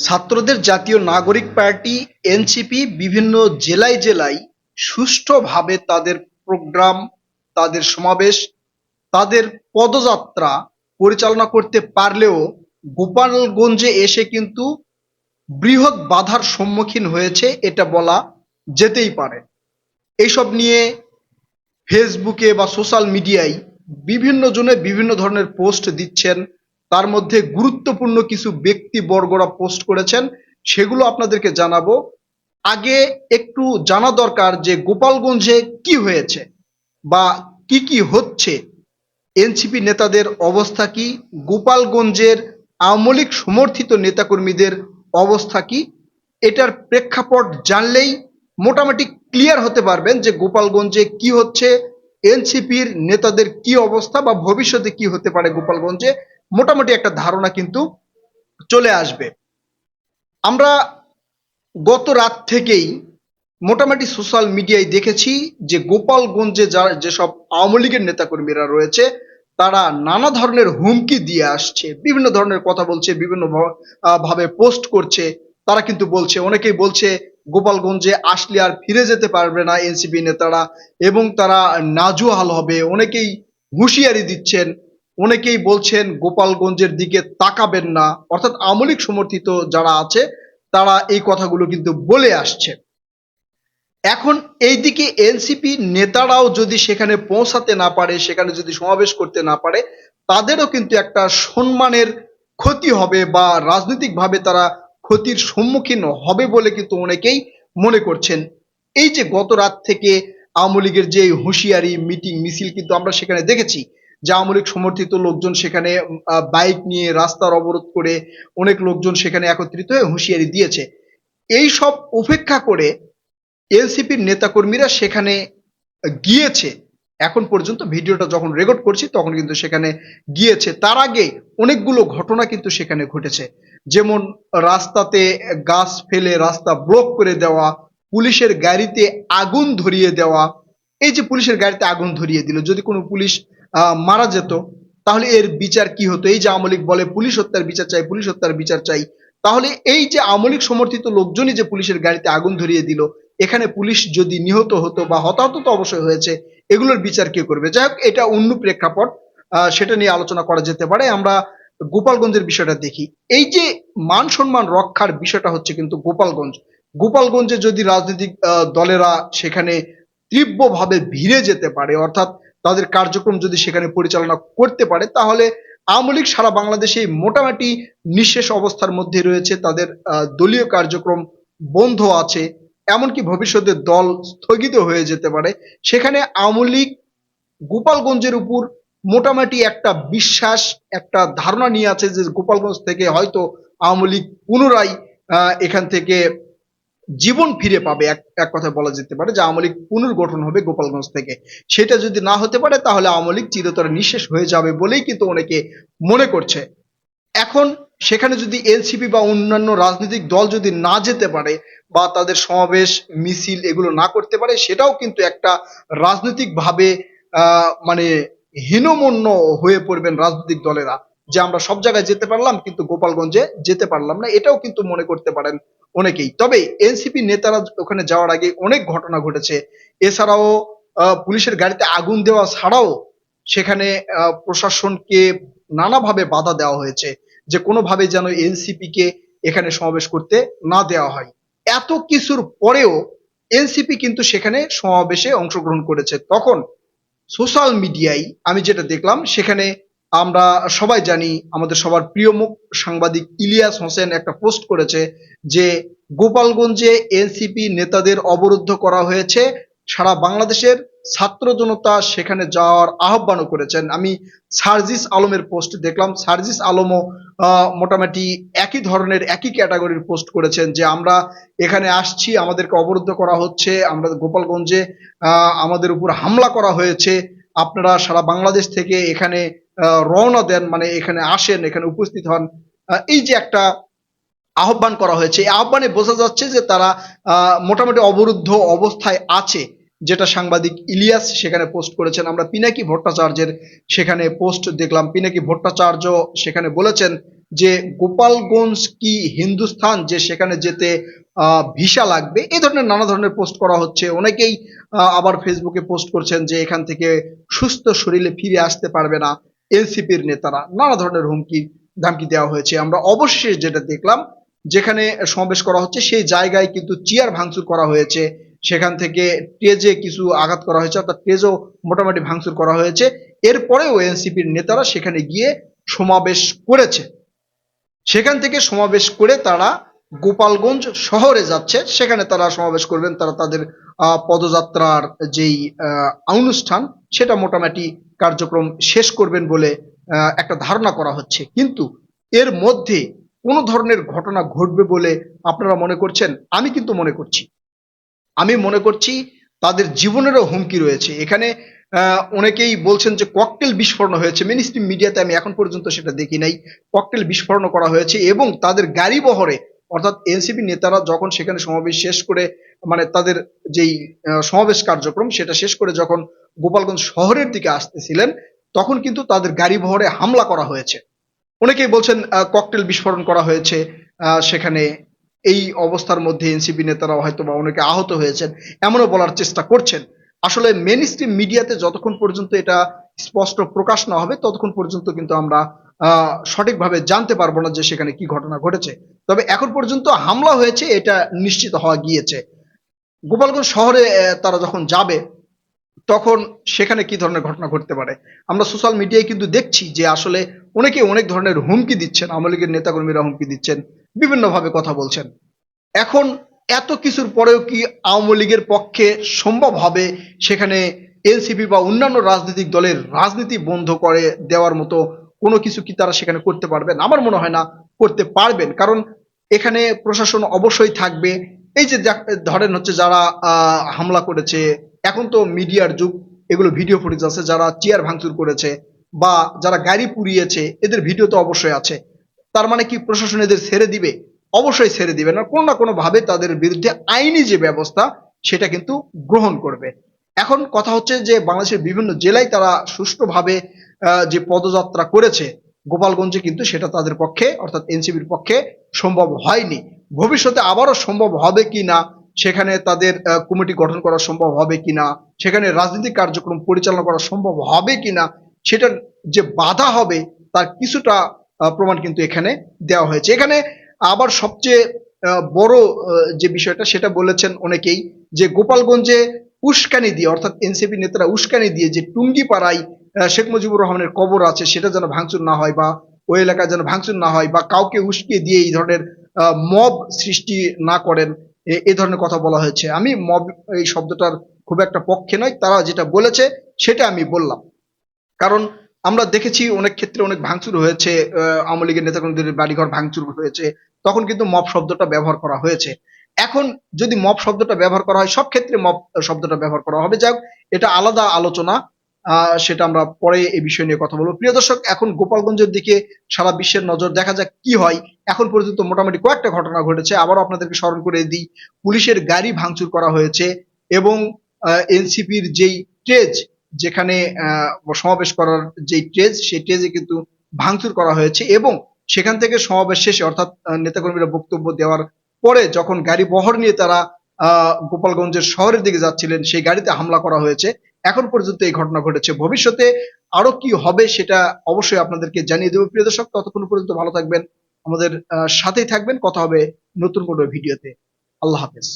ছাত্রদের জাতীয় নাগরিক পার্টি, এনসিপি, বিভিন্ন জেলায় জেলায় সুষ্ঠুভাবে তাদের প্রোগ্রাম, তাদের সমাবেশ, তাদের পদযাত্রা পরিচালনা করতে পারলেও গোপালগঞ্জে এসে কিন্তু বৃহৎ বাধার সম্মুখীন হয়েছে এটা বলা যেতেই পারে। এইসব নিয়ে ফেসবুকে বা সোশ্যাল মিডিয়ায় বিভিন্ন জনে বিভিন্ন ধরনের পোস্ট দিচ্ছেন। তার মধ্যে গুরুত্বপূর্ণ কিছু ব্যক্তি ব্যক্তিবর্গরা পোস্ট করেছেন, সেগুলো আপনাদেরকে জানাব। আগে একটু জানা দরকার যে গোপালগঞ্জে কি হয়েছে বা কি কি হচ্ছে, এনসিপি নেতাদের অবস্থা কি, গোপালগঞ্জের আওয়ামী সমর্থিত নেতাকর্মীদের অবস্থা কি, এটার প্রেক্ষাপট জানলেই মোটামুটি ক্লিয়ার হতে পারবেন যে গোপালগঞ্জে কি হচ্ছে, এনসিপির নেতাদের কি অবস্থা বা ভবিষ্যতে কি হতে পারে গোপালগঞ্জে। মোটামুটি একটা ধারণা কিন্তু চলে আসবে। আমরা গত রাত থেকেই মোটামুটি সোশ্যাল মিডিয়ায় দেখেছি যে গোপালগঞ্জে যা, যেসব আওয়ামী লীগের নেতাকর্মীরা রয়েছে, তারা নানা ধরনের হুমকি দিয়ে আসছে, বিভিন্ন ধরনের কথা বলছে, বিভিন্ন ভাবে পোস্ট করছে। তারা কিন্তু বলছে, অনেকেই বলছে গোপালগঞ্জে আসলে আর ফিরে যেতে পারবে না এনসিপি নেতারা এবং তারা নাজুহাল হবে। অনেকেই হুঁশিয়ারি দিচ্ছেন অনেকেই বলছেন গোপালগঞ্জের দিকে তাকাবেন না। অর্থাৎ আমলিক সমর্থিত যারা আছে, তারা এই কথাগুলো কিন্তু বলে আসছে। এখন এইদিকে এনসিপি নেতারাও যদি সেখানে পৌঁছাতে না পারে, সেখানে যদি সমাবেশ করতে না পারে, তাদেরও কিন্তু একটা সম্মানের ক্ষতি হবে বা রাজনৈতিকভাবে তারা ক্ষতির সম্মুখীন হবে বলে কিন্তু অনেকেই মনে করছেন। এই যে গত রাত থেকে আওয়ামী লীগের যে হুঁশিয়ারি, মিটিং, মিছিল কিন্তু আমরা সেখানে দেখেছি। যে আওয়ামী লীগ সমর্থিত লোকজন সেখানে বাইক নিয়ে রাস্তার অবরোধ করে অনেক লোকজন সেখানে একত্রিত হয়ে হুঁশিয়ারি দিয়েছে। এই সব উপেক্ষা করে এলসিপির নেতাকর্মীরা সেখানে গিয়েছে। এখন পর্যন্ত ভিডিওটা যখন রেকর্ড করছি তখন কিন্তু সেখানে গিয়েছে। তার আগে অনেকগুলো ঘটনা কিন্তু সেখানে ঘটেছে। যেমন রাস্তাতে গাছ ফেলে রাস্তা ব্লক করে দেওয়া, পুলিশের গাড়িতে আগুন ধরিয়ে দেওয়া। এই যে পুলিশের গাড়িতে আগুন ধরিয়ে দিল, যদি কোনো পুলিশ মারা যেত, তাহলে এর বিচার কি হতো? এই যে আমলিক বলে পুলিশ হত্যার বিচার চাই, পুলিশ হত্যার বিচার চাই, তাহলে এই যে আমলিক সমর্থিত লোকজনই যে পুলিশের গাড়িতে আগুন ধরিয়ে দিল, এখানে পুলিশ যদি নিহত হতো বা হতাহত তো অবশ্যই হয়েছে, এগুলোর বিচার কে করবে? যাই হোক, এটা অন্য প্রেক্ষাপট সেটা নিয়ে আলোচনা করা যেতে পারে। আমরা গোপালগঞ্জের বিষয়টা দেখি। এই যে মান সম্মান রক্ষার বিষয়টা হচ্ছে কিন্তু গোপালগঞ্জ। গোপালগঞ্জে যদি রাজনৈতিক দলেরা সেখানে তীব্রভাবে ভিড়ে যেতে পারে, অর্থাৎ তাদের কার্যক্রম যদি সেখানে পরিচালনা করতে পারে, তাহলে আওয়ামী লীগ সারা বাংলাদেশে মোটামুটি নিঃশেষ অবস্থার মধ্যে রয়েছে, তাদের দলীয় কার্যক্রম বন্ধ আছে, এমনকি ভবিষ্যতে দল স্থগিত হয়ে যেতে পারে। সেখানে আওয়ামী লীগ গোপালগঞ্জের উপর মোটামুটি একটা বিশ্বাস, একটা ধারণা নিয়ে আছে যে গোপালগঞ্জ থেকে হয়তো আওয়ামী লীগ পুনরায় এখান থেকে জীবন ফিরে পাবে, এক এক কথায় বলা যেতে পারে যে আওয়ামী লীগ পুনর্গঠন হবে গোপালগঞ্জ থেকে। সেটা যদি না হতে পারে তাহলে আওয়ামী লীগ চিরতরে নিঃশেষ হয়ে যাবে বলেই কিন্তু অনেকে মনে করছে। এখন সেখানে যদি এনসিপি বা অন্যান্য রাজনৈতিক দল যদি না যেতে পারে বা তাদের সমাবেশ, মিছিল এগুলো না করতে পারে, সেটাও কিন্তু একটা রাজনৈতিকভাবে মানে হীনমন্য হয়ে পড়বেন রাজনৈতিক দলেরা। যে আমরা সব জায়গায় যেতে পারলাম কিন্তু গোপালগঞ্জে যেতে পারলাম না, এটাও কিন্তু মনে করতে পারেন অনেকেই। তবে এনসিপি নেতারা ওখানে যাওয়ার আগে অনেক ঘটনা ঘটেছে। এছাড়াও পুলিশের গাড়িতে আগুন দেওয়া ছাড়াও সেখানে প্রশাসনকে নানাভাবে বাধা দেওয়া হয়েছে যে কোনোভাবে যেন এনসিপি কে এখানে সমাবেশ করতে না দেওয়া হয়। এত কিছুর পরেও এনসিপি কিন্তু সেখানে সমাবেশে অংশগ্রহণ করেছে। তখন সোশ্যাল মিডিয়ায় আমি যেটা দেখলাম, সেখানে আমরা সবাই জানি, আমাদের সবার প্রিয় মুখ সাংবাদিক ইলিয়াস হোসেন একটা পোস্ট করেছে যে, গোপালগঞ্জে এনসিপি নেতাদের অবরুদ্ধ করা হয়েছে, সারা বাংলাদেশের ছাত্র জনতা সেখানে যাওয়ার আহ্বানও করেছেন। আমি সার্জিস আলমের পোস্ট দেখলাম। সার্জিস আলমও মোটামুটি একই ধরনের, একই ক্যাটাগরির পোস্ট করেছেন যে, আমরা এখানে আসছি, আমাদেরকে অবরুদ্ধ করা হচ্ছে, আমরা গোপালগঞ্জে আমাদের উপর হামলা করা হয়েছে। আপনারা সারা বাংলাদেশ থেকে এখানে রওনা দেন মানে এখানে আসেন, এখানে উপস্থিত হন। এই যে একটা আহ্বান করা হয়েছে, এই আহ্বানে বোঝা যাচ্ছে যে তারা মোটামুটি অবরুদ্ধ অবস্থায় আছে, যেটা সাংবাদিক ইলিয়াস সেখানে পোস্ট করেছেন। আমরা পিনাকি ভট্টাচার্যের সেখানে পোস্ট দেখলাম। পিনাকি ভট্টাচার্য সেখানে বলেছেন যে, গোপালগঞ্জ কি হিন্দুস্থান যে সেখানে যেতে ভিসা লাগবে? এই ধরনের নানা ধরনের পোস্ট করা হচ্ছে। অনেকেই আবার ফেসবুকে পোস্ট করছেন যে, এখান থেকে সুস্থ শরীরে ফিরে আসতে পারবে না। এনসিপির নেতারা নানা ধরনের হুমকি, ধামকি দেওয়া হয়েছে। আমরা অবশ্যই যেটা দেখলাম, যেখানে সমাবেশ করা হচ্ছে, সেই জায়গায় কিন্তু চেয়ার ভাঙচুর করা হয়েছে। সেখান থেকে টেজে কিছু আঘাত করা হয়েছে, অর্থাৎ টেজও মোটামুটি ভাঙচুর করা হয়েছে। এরপরেও এনসিপির নেতারা সেখানে গিয়ে সমাবেশ করেছে। সেখান থেকে সমাবেশ করে তারা গোপালগঞ্জ শহরে যাচ্ছে। সেখানে তারা সমাবেশ করবেন, তারা তাদের পদযাত্রার যেই অনুষ্ঠান সেটা মোটামুটি কার্যক্রম শেষ করবেন বলে একটা ধারণা করা হচ্ছে। কিন্তু এর মধ্যে কোনো ধরনের ঘটনা ঘটবে বলে আপনারা মনে করছেন? আমি কিন্তু মনে করছি। আমি মনে করছি তাদের জীবনেরও হুমকি রয়েছে। এখানে অনেকেই বলছেন যে ককটেল বিস্ফোরণ হয়েছে। মেন স্ট্রিম মিডিয়াতে আমি এখন পর্যন্ত সেটা দেখি নাই। ককটেল বিস্ফোরণ করা হয়েছে এবং তাদের গাড়ি বহরে অর্থাৎ এনসিপি নেতারা যখন সেখানে সমাবেশ শেষ করে মানে তাদের যেই সমাবেশ কার্যক্রম সেটা শেষ করে যখন গোপালগঞ্জ শহরের দিকে আসতেছিলেন, তখন কিন্তু তাদের গাড়ি বহরে হামলা করা হয়েছে। অনেকেই বলছেন ককটেল বিস্ফোরণ করা হয়েছে সেখানে এই অবস্থার মধ্যে এনসিপি নেতারা হয়তো বা অনেকে আহত হয়েছেন, এমনও বলার চেষ্টা করছেন। আসলে মেন স্ট্রিম মিডিয়াতে যতক্ষণ পর্যন্ত এটা স্পষ্ট প্রকাশ না হবে, ততক্ষণ পর্যন্ত কিন্তু আমরা সঠিকভাবে জানতে পারব না যে সেখানে কি ঘটনা ঘটেছে। তবে এখন পর্যন্ত হামলা হয়েছে, এটা নিশ্চিত হওয়া গিয়েছে। গোপালগঞ্জ শহরে তারা যখন যাবে, তখন সেখানে কি ধরনের ঘটনা ঘটতে পারে? আমরা সোশ্যাল মিডিয়ায় কিন্তু দেখছি যে আসলে অনেকে অনেক ধরনের হুমকি দিচ্ছেন, আওয়ামী লীগের নেতাকর্মীরা হুমকি দিচ্ছেন, বিভিন্নভাবে কথা বলছেন। এখন এত কিছুর পরেও কি আওয়ামী লীগের পক্ষে সম্ভব হবে সেখানে এনসিপি বা অন্যান্য রাজনৈতিক দলের রাজনীতি বন্ধ করে দেওয়ার মতো কোনো কিছু কি তারা সেখানে করতে পারবেন? আমার মনে হয় না করতে পারবেন। কারণ এখানে প্রশাসন অবশ্যই থাকবে। এই যে ধরেন হচ্ছে যারা হামলা করেছে, এখন তো মিডিয়ার যুগ, এগুলো ভিডিও ফুটেজ আছে, যারা চেয়ার ভাঙচুর করেছে বা যারা গাড়ি পুড়িয়েছে, এদের ভিডিও তো অবশ্যই আছে। তার মানে কি প্রশাসন এদের ছেড়ে দিবে? অবশ্যই ছেড়ে দিবে না। কোনো না কোনো ভাবে তাদের বিরুদ্ধে আইনি যে ব্যবস্থা, সেটা কিন্তু গ্রহণ করবে। এখন কথা হচ্ছে যে বাংলাদেশের বিভিন্ন জেলায় তারা সুষ্ঠুভাবে যে পদযাত্রা করেছে গোপালগঞ্জে কিন্তু সেটা তাদের পক্ষে অর্থাৎ এনসিবির পক্ষে সম্ভব হয়নি। ভবিষ্যতে আবারও সম্ভব হবে কি না সেখানে তাদের কমিটি গঠন করা সম্ভব হবে কিনা সেখানে রাজনৈতিক কার্যক্রম পরিচালনা করা সম্ভব হবে কিনা সেটার যে বাধা হবে তার কিছুটা প্রমাণ কিন্তু এখানে দেওয়া হয়েছে। এখানে আবার সবচেয়ে বড় যে বিষয়টা সেটা বলেছেন অনেকেই যে গোপালগঞ্জে উস্কানি দিয়ে অর্থাৎ এনসিপি নেতারা উস্কানি দিয়ে যে টুঙ্গি পাড়ায় আহ, শেখ মুজিবুর রহমানের কবর আছে, সেটা যেন ভাঙচুর না হয় বা ওই এলাকায় যেন ভাঙচুর না হয় বা কাউকে উস্কিয়ে দিয়ে এই ধরনের মব সৃষ্টি না করেন, এ- এই ধরনের কথা বলা হয়েছে। আমি মব, এই শব্দটার খুব একটা পক্ষে নয় তারা যেটা বলেছে সেটা আমি বললাম। কারণ আমরা দেখেছি অনেক ক্ষেত্রে অনেক ভাঙচুর হয়েছে আওয়ামী লীগের নেতাকর্মীদের বাড়িঘর ভাঙচুর হয়েছে, তখন কিন্তু মব শব্দটা ব্যবহার করা হয়েছে। এখন যদি মব শব্দটা ব্যবহার করা হয়, সব ক্ষেত্রে মব শব্দটা ব্যবহার করা হবে। যাক এটা আলাদা আলোচনা। সেটা আমরা পরে এই বিষয় নিয়ে কথা বলব। প্রিয় দর্শক এখন গোপালগঞ্জের দিকে সারা বিশ্বের নজর দেখা যাক কি হয়। এখন পর্যন্ত মোটামুটি কয়েকটা ঘটনা ঘটেছে। আবারও আপনাদেরকে স্মরণ করে দিই পুলিশের গাড়ি ভাঙচুর করা হয়েছে এবং এনসিপির যেই ট্রেজ যেখানে সমাবেশ করার যেই ট্রেজ সেই ট্রেজে কিন্তু ভাঙচুর করা হয়েছে এবং সেখান থেকে সমাবেশ শেষে অর্থাৎ নেতাকর্মীরা বক্তব্য দেওয়ার পরে যখন গাড়ি বহর নিয়ে তারা আহ, গোপালগঞ্জের শহরের দিকে যাচ্ছিলেন সেই গাড়িতে হামলা করা হয়েছে। এখন পর্যন্ত এই ঘটনা ঘটেছে। ভবিষ্যতে আরও কি হবে সেটা অবশ্যই আপনাদেরকে জানিয়ে দেবো। প্রিয় দর্শক, ততক্ষণ পর্যন্ত ভালো থাকবেন, আমাদের সাথেই থাকবেন। কথা হবে নতুন কোনো ভিডিওতে। আল্লাহ হাফেজ।